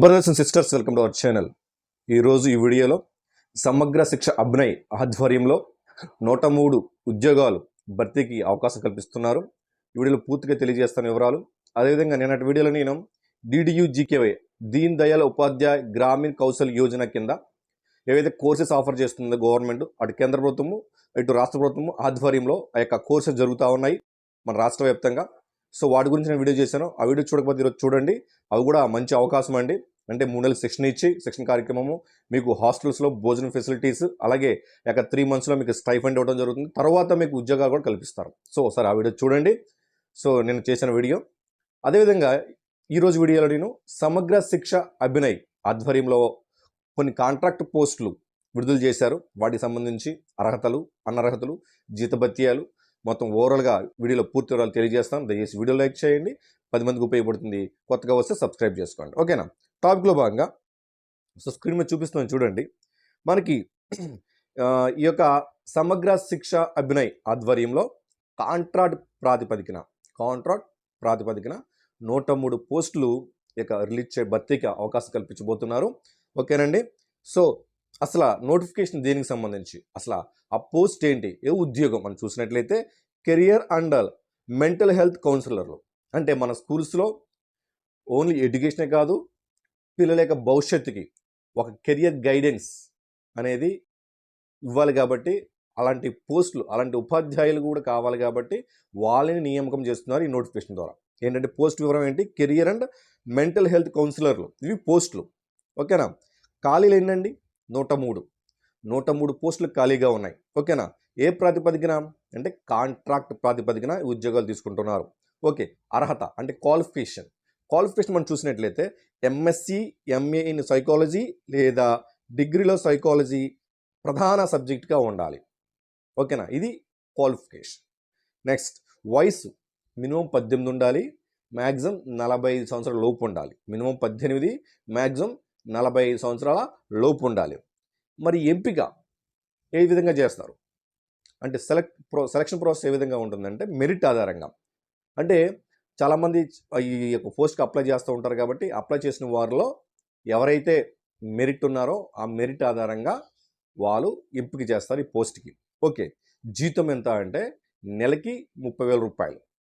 Brothers and sisters welcome to our channel ఈరోజు ఈ వీడియోలో సమగ్ర శిక్ష అభినయ్ ఆధ్వర్యంలో నూట మూడు ఉద్యోగాలు భర్తీకి అవకాశం కల్పిస్తున్నారు. ఈ వీడియోలో పూర్తిగా తెలియజేస్తాను వివరాలు. అదేవిధంగా నిన్నటి వీడియోలో నేను డిడియు జీకేవై దీన్ దయాళ్ ఉపాధ్యాయ గ్రామీణ కౌశల్ యోజన కింద ఏవైతే కోర్సెస్ ఆఫర్ చేస్తుందో గవర్నమెంట్ అటు కేంద్ర ప్రభుత్వము ఇటు రాష్ట్ర ప్రభుత్వము ఆధ్వర్యంలో ఆ యొక్క కోర్సెస్ జరుగుతూ ఉన్నాయి మన రాష్ట్ర వ్యాప్తంగా. సో వాటి గురించి నేను వీడియో చేశాను. ఆ వీడియో చూడకపోతే ఈరోజు చూడండి. అవి కూడా మంచి అవకాశం అండి. అంటే మూడు నెలలు శిక్షణ ఇచ్చి శిక్షణ కార్యక్రమము మీకు హాస్టల్స్లో భోజనం ఫెసిలిటీస్ అలాగే ఇక త్రీ మంత్స్లో మీకు స్టైఫండ్ ఇవ్వడం జరుగుతుంది. తర్వాత మీకు ఉద్యోగాలు కూడా కల్పిస్తారు. సో ఒకసారి ఆ వీడియో చూడండి. సో నేను చేసిన వీడియో. అదేవిధంగా ఈరోజు వీడియోలో నేను సమగ్ర శిక్ష అభినయ్ ఆధ్వర్యంలో కొన్ని కాంట్రాక్ట్ పోస్టులు విడుదల చేశారు. వాటికి సంబంధించి అర్హతలు అనర్హతలు జీతభత్యాలు మొత్తం ఓవరాల్గా వీడియోలో పూర్తి వివరాలు తెలియజేస్తాను. దయచేసి వీడియో లైక్ చేయండి. పది మందికి ఉపయోగపడుతుంది. కొత్తగా వస్తే సబ్స్క్రైబ్ చేసుకోండి. ఓకేనా? టాపిక్లో భాగంగా. సో స్క్రీన్ మీద చూపిస్తున్నాను చూడండి. మనకి ఈ యొక్క సమగ్ర శిక్ష అభినయ్ ఆధ్వర్యంలో కాంట్రాక్ట్ ప్రాతిపదికన కాంట్రాక్ట్ ప్రాతిపదికన నూట మూడు పోస్టులు ఇక రిలీజ్ చే భర్తీకి అవకాశం కల్పించబోతున్నారు. ఓకేనండి? సో అసలు నోటిఫికేషన్ దేనికి సంబంధించి? అసలు ఆ పోస్ట్ ఏంటి? ఏ ఉద్యోగం? మనం చూసినట్లయితే కెరియర్ అండ్ మెంటల్ హెల్త్ కౌన్సిలర్లు. అంటే మన స్కూల్స్లో ఓన్లీ ఎడ్యుకేషనే కాదు పిల్లల యొక్క భవిష్యత్తుకి ఒక కెరియర్ గైడెన్స్ అనేది ఇవ్వాలి కాబట్టి అలాంటి పోస్టులు అలాంటి ఉపాధ్యాయులు కూడా కావాలి కాబట్టి వాళ్ళని నియామకం చేస్తున్నారు ఈ నోటిఫికేషన్ ద్వారా. ఏంటంటే పోస్ట్ వివరం ఏంటి? కెరియర్ అండ్ మెంటల్ హెల్త్ కౌన్సిలర్లు. ఇవి పోస్టులు. ఓకేనా? ఖాళీలు ఏంటండి నూట మూడు. నూట మూడు పోస్టులు ఖాళీగా ఉన్నాయి. ఓకేనా? ఏ ప్రాతిపదికన? అంటే కాంట్రాక్ట్ ప్రాతిపదికన ఈ ఉద్యోగాలు తీసుకుంటున్నారు. ఓకే. అర్హత అంటే క్వాలిఫికేషన్. క్వాలిఫికేషన్ మనం చూసినట్లయితే ఎంఎస్సి ఎంఏ ఇన్ సైకాలజీ లేదా డిగ్రీలో సైకాలజీ ప్రధాన సబ్జెక్ట్గా ఉండాలి. ఓకేనా? ఇది క్వాలిఫికేషన్ నెక్స్ట్ వయసు. మినిమం పద్దెనిమిది ఉండాలి. మ్యాక్సిమం నలభై ఐదు సంవత్సరాల లోపు ఉండాలి. మినిమం పద్దెనిమిది మ్యాక్సిమం నలభై ఐదు సంవత్సరాల లోపు ఉండాలి. మరి ఎంపిక ఏ విధంగా చేస్తారు? అంటే సెలెక్ట్ ప్రో సెలక్షన్ ప్రాసెస్ ఏ విధంగా ఉంటుందంటే మెరిట్ ఆధారంగా. అంటే చాలామంది ఈ యొక్క పోస్ట్కి అప్లై చేస్తూ ఉంటారు కాబట్టి అప్లై చేసిన వారిలో ఎవరైతే మెరిట్ ఉన్నారో ఆ మెరిట్ ఆధారంగా వాళ్ళు ఎంపిక చేస్తారు ఈ పోస్ట్కి. ఓకే. జీతం ఎంత అంటే నెలకి ముప్పై వేల రూపాయలు.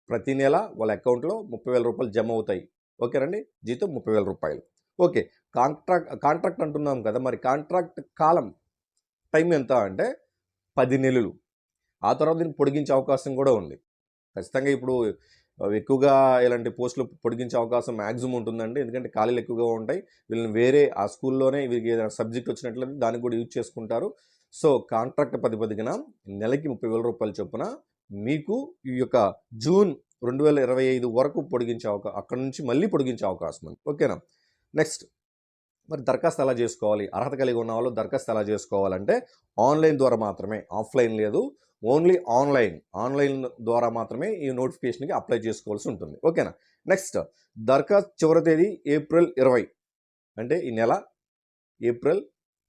ప్రతి నెల వాళ్ళ అకౌంట్లో ముప్పై వేల రూపాయలు జమ అవుతాయి. ఓకేనండి జీతం ముప్పై వేల రూపాయలు. ఓకే. కాంట్రాక్ట్ కాంట్రాక్ట్ అంటున్నాం కదా మరి కాంట్రాక్ట్ కాలం టైం ఎంత అంటే పది నెలలు. ఆ తర్వాత దీన్ని పొడిగించే అవకాశం కూడా ఉంది. ఖచ్చితంగా ఇప్పుడు ఎక్కువగా ఇలాంటి పోస్టులు పొడిగించే అవకాశం మ్యాక్సిమం ఉంటుందండి. ఎందుకంటే ఖాళీలు ఎక్కువగా ఉంటాయి. వీళ్ళని వేరే ఆ స్కూల్లోనే వీరికి ఏదైనా సబ్జెక్ట్ వచ్చినట్లయితే దానికి కూడా యూజ్ చేసుకుంటారు. సో కాంట్రాక్ట్ పదిపదిగిన నెలకి ముప్పై వేల రూపాయల చొప్పున మీకు ఈ యొక్క జూన్ రెండు వేల ఇరవై ఐదు వరకు పొడిగించే అవకాశం అక్కడ నుంచి మళ్ళీ పొడిగించే అవకాశం ఉంది. ఓకేనా? నెక్స్ట్. మరి దరఖాస్తు ఎలా చేసుకోవాలి? అర్హత కలిగి ఉన్న వాళ్ళు దరఖాస్తు ఎలా చేసుకోవాలంటే ఆన్లైన్ ద్వారా మాత్రమే. ఆఫ్లైన్ లేదు. ఓన్లీ ఆన్లైన్ ఆన్లైన్ ద్వారా మాత్రమే ఈ నోటిఫికేషన్కి అప్లై చేసుకోవాల్సి ఉంటుంది. ఓకేనా? నెక్స్ట్ దరఖాస్తు చివరి తేదీ ఏప్రిల్ ఇరవై. అంటే ఈ నెల ఏప్రిల్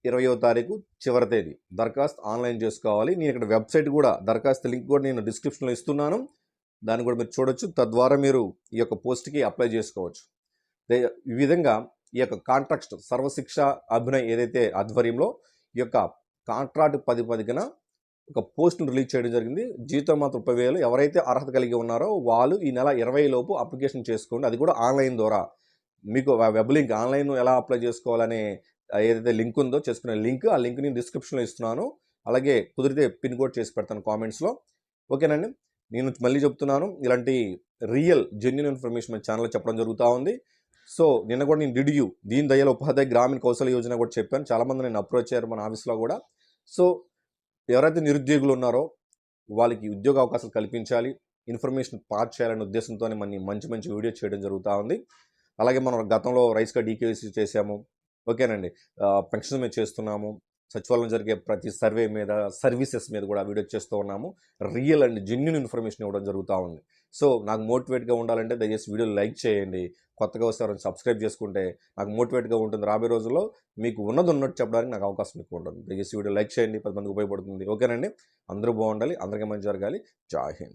ఇరవయో తారీఖు చివరి తేదీ. దరఖాస్తు ఆన్లైన్ చేసుకోవాలి. నేను ఇక్కడ వెబ్సైట్ కూడా దరఖాస్తు లింక్ కూడా నేను డిస్క్రిప్షన్లో ఇస్తున్నాను. దాన్ని కూడా మీరు చూడొచ్చు. తద్వారా మీరు ఈ యొక్క పోస్ట్కి అప్లై చేసుకోవచ్చు. ఈ విధంగా ఈ యొక్క కాంట్రాక్ట్ సర్వశిక్ష అభినయ్ ఏదైతే ఆధ్వర్యంలో ఈ యొక్క కాంట్రాక్ట్ పది పదికన ఒక పోస్ట్ను రిలీజ్ చేయడం జరిగింది. జీతం మాత్రం ముప్పై వేలు. ఎవరైతే అర్హత కలిగి ఉన్నారో వాళ్ళు ఈ నెల ఇరవై లోపు అప్లికేషన్ చేసుకోండి. అది కూడా ఆన్లైన్ ద్వారా. మీకు వెబ్ లింక్ ఆన్లైన్ ఎలా అప్లై చేసుకోవాలనే ఏదైతే లింక్ ఉందో చేసుకునే లింక్ ఆ లింక్ నేను డిస్క్రిప్షన్లో ఇస్తున్నాను. అలాగే కుదిరితే పిన్ కోడ్ చేసి పెడతాను కామెంట్స్లో. ఓకేనండి. నేను మళ్ళీ చెప్తున్నాను. ఇలాంటి రియల్ జెన్యున్ ఇన్ఫర్మేషన్ మన ఛానల్లో చెప్పడం జరుగుతూ ఉంది. సో నిన్న కూడా నేను డిడియు దీన్ దయాళ్ ఉపాధ్యాయ గ్రామీణ కౌశల యోజన కూడా చెప్పాను. చాలామంది నేను అప్రోచ్ అయ్యారు మన ఆఫీస్లో కూడా. సో ఎవరైతే నిరుద్యోగులు ఉన్నారో వాళ్ళకి ఉద్యోగ అవకాశాలు కల్పించాలి ఇన్ఫర్మేషన్ పాస్ చేయాలనే ఉద్దేశంతోనే మన మంచి మంచి వీడియో చేయడం జరుగుతూ ఉంది. అలాగే మనం గతంలో రైస్గా డీకేసీ చేసాము. ఓకేనండి. పెన్షన్ మీద చేస్తున్నాము. సచివాలయం జరిగే ప్రతి సర్వే మీద సర్వీసెస్ మీద కూడా వీడియో చేస్తూ ఉన్నాము. రియల్ అండ్ జెన్యున్ ఇన్ఫర్మేషన్ ఇవ్వడం జరుగుతూ ఉంది. సో నాకు మోటివేట్గా ఉండాలంటే దయచేసి వీడియో లైక్ చేయండి. కొత్తగా వస్తారని సబ్స్క్రైబ్ చేసుకుంటే నాకు మోటివేట్గా ఉంటుంది రాబోయే రోజుల్లో. మీకు ఉన్నది ఉన్నట్టు చెప్పడానికి నాకు అవకాశం ఎక్కువ ఉంటుంది. దయచేసి వీడియో లైక్ చేయండి. పది మందికి ఉపయోగపడుతుంది. ఓకేనండి? అందరూ బాగుండాలి. అందరికీ మంచి జరగాలి. జై హింద్.